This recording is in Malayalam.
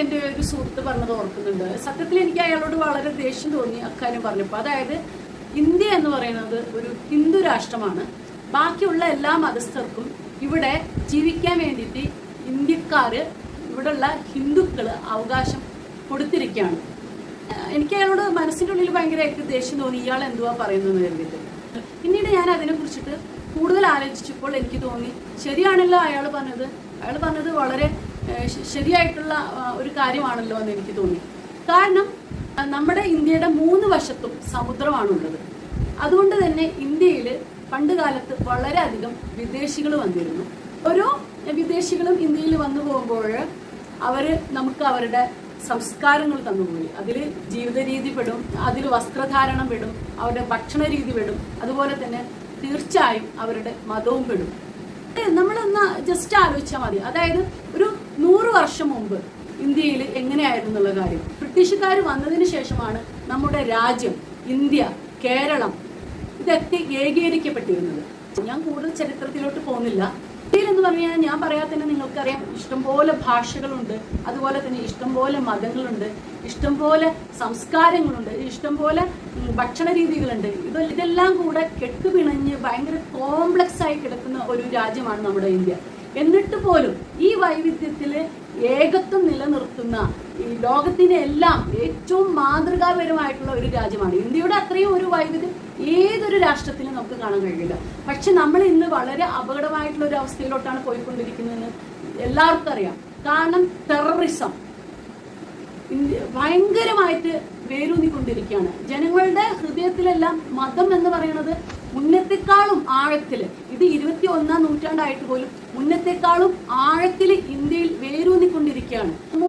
എന്റെ ഒരു സുഹൃത്ത് പറഞ്ഞത് ഓർക്കുന്നുണ്ട്. സത്യത്തിൽ എനിക്ക് അയാളോട് വളരെ ദേഷ്യം തോന്നി അക്കാര്യം പറഞ്ഞപ്പോൾ അതായത് ഇന്ത്യ എന്ന് പറയുന്നത് ഒരു ഹിന്ദു രാഷ്ട്രമാണ്. ബാക്കിയുള്ള എല്ലാ മതസ്ഥർക്കും ഇവിടെ ജീവിക്കാൻ വേണ്ടിയിട്ട് ഇവിടെ ഇവിടെയുള്ള ഹിന്ദുക്കൾ അവകാശം കൊടുത്തിരിക്കുകയാണ്. എനിക്ക് അയാളോട് മനസ്സിന്റെ ഉള്ളിൽ ഭയങ്കരമായിട്ട് ദേഷ്യം തോന്നി. ഇയാൾ എന്തുവാ പറയുന്നത് കരുതിയിട്ട്. പിന്നീട് ഞാൻ അതിനെ കുറിച്ചിട്ട് കൂടുതൽ ആലോചിച്ചപ്പോൾ എനിക്ക് തോന്നി ശരിയാണല്ലോ അയാൾ പറഞ്ഞത്. അയാൾ പറഞ്ഞത് വളരെ ശരിയായിട്ടുള്ള ഒരു കാര്യമാണല്ലോ എന്ന് എനിക്ക് തോന്നി. കാരണം നമ്മുടെ ഇന്ത്യയുടെ മൂന്ന് വശത്തും സമുദ്രമാണുള്ളത്. അതുകൊണ്ട് തന്നെ ഇന്ത്യയിൽ പണ്ട് കാലത്ത് വളരെയധികം വിദേശികൾ വന്നിരുന്നു. ഓരോ വിദേശികളും ഇന്ത്യയിൽ വന്നു പോകുമ്പോൾ അവർ നമുക്ക് അവരുടെ സംസ്കാരങ്ങൾ തന്നുപോയി അതിൽ ജീവിത രീതി പെടും അതിൽ വസ്ത്രധാരണം പെടും അവരുടെ ഭക്ഷണ രീതി പെടും അതുപോലെ തന്നെ തീർച്ചയായും അവരുടെ മതവും പെടും. നമ്മളൊന്ന് ജസ്റ്റ് ആലോചിച്ചാൽ മതി. അതായത് ഒരു നൂറ് വർഷം മുമ്പ് ഇന്ത്യയിൽ എങ്ങനെയായിരുന്നു എന്നുള്ള കാര്യം. ബ്രിട്ടീഷുകാർ വന്നതിന് ശേഷമാണ് നമ്മുടെ രാജ്യം ഇന്ത്യ കേരളം ഇതൊക്കെ ഏകീകരിക്കപ്പെട്ടിരുന്നത്. ഞാൻ കൂടുതൽ ചരിത്രത്തിലോട്ട് പോകുന്നില്ല. ഇന്ത്യയിൽ എന്ന് പറഞ്ഞാൽ ഞാൻ പറയാതെ തന്നെ നിങ്ങൾക്കറിയാം ഇഷ്ടംപോലെ ഭാഷകളുണ്ട് അതുപോലെ തന്നെ ഇഷ്ടംപോലെ മതങ്ങളുണ്ട് ഇഷ്ടംപോലെ സംസ്കാരങ്ങളുണ്ട് ഇഷ്ടംപോലെ ഭക്ഷണ രീതികളുണ്ട്. ഇത് ഇതെല്ലാം കൂടെ കെട്ടുപിണഞ്ഞ് ഭയങ്കര കോംപ്ലക്സ് ആയി കിടക്കുന്ന ഒരു രാജ്യമാണ് നമ്മുടെ ഇന്ത്യ. എന്നിട്ട് പോലും ഈ വൈവിധ്യത്തിൽ ഏകത്വം നിലനിർത്തുന്ന ഈ ലോകത്തിന്റെ എല്ലാം ഏറ്റവും മാതൃകാപരമായിട്ടുള്ള ഒരു രാജ്യമാണ്. ഇന്ത്യയുടെ അത്രയും ഒരു വൈവിധ്യം ഏതൊരു രാഷ്ട്രത്തിലും നമുക്ക് കാണാൻ കഴിയില്ല. പക്ഷെ നമ്മൾ ഇന്ന് വളരെ അപകടമായിട്ടുള്ള ഒരു അവസ്ഥയിലോട്ടാണ് പോയിക്കൊണ്ടിരിക്കുന്നതെന്ന് എല്ലാവർക്കും അറിയാം. കാരണം ടെററിസം ഭയങ്കരമായിട്ട് വേരൂന്നിക്കൊണ്ടിരിക്കുകയാണ്. ജനങ്ങളുടെ ഹൃദയത്തിലെല്ലാം മതം എന്ന് പറയുന്നത് മുന്നത്തെക്കാളും ആഴത്തിൽ ഇത് ഇരുപത്തി ഒന്നാം നൂറ്റാണ്ടായിട്ട് പോലും മുന്നത്തെക്കാളും ആഴത്തിൽ ഇന്ത്യയിൽ വേരൂന്നിക്കൊണ്ടിരിക്കുകയാണ്.